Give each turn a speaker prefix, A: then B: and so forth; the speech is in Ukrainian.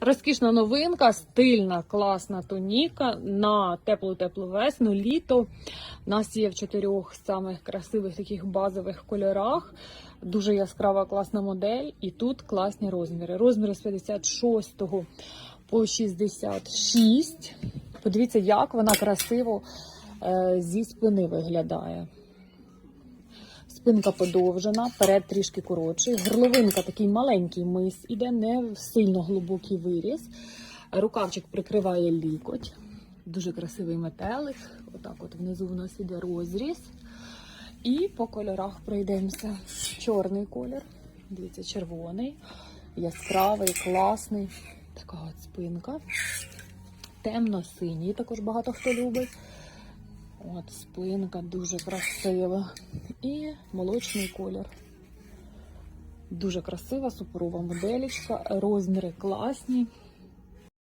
A: Розкішна новинка, стильна, класна тоніка на теплу-теплу весну, літо. У нас є в чотирьох самих красивих таких базових кольорах. Дуже яскрава класна модель, і тут класні розміри. Розміри з 56 по 66. Подивіться, як вона красиво е, зі спини виглядає. Спинка подовжена, перед трішки коротший. Горловинка такий маленький мис іде, не сильно глибокий виріз. Рукавчик прикриває лікоть. Дуже красивий метелик. Отак от внизу в нас іде розріз. І по кольорах пройдемося. Чорний колір. Дивіться, червоний, яскравий, класний. Така от спинка. Темно-синій, також багато хто любить. От спинка дуже красива. І молочний колір. Дуже красива, суперова моделічка. Розміри класні.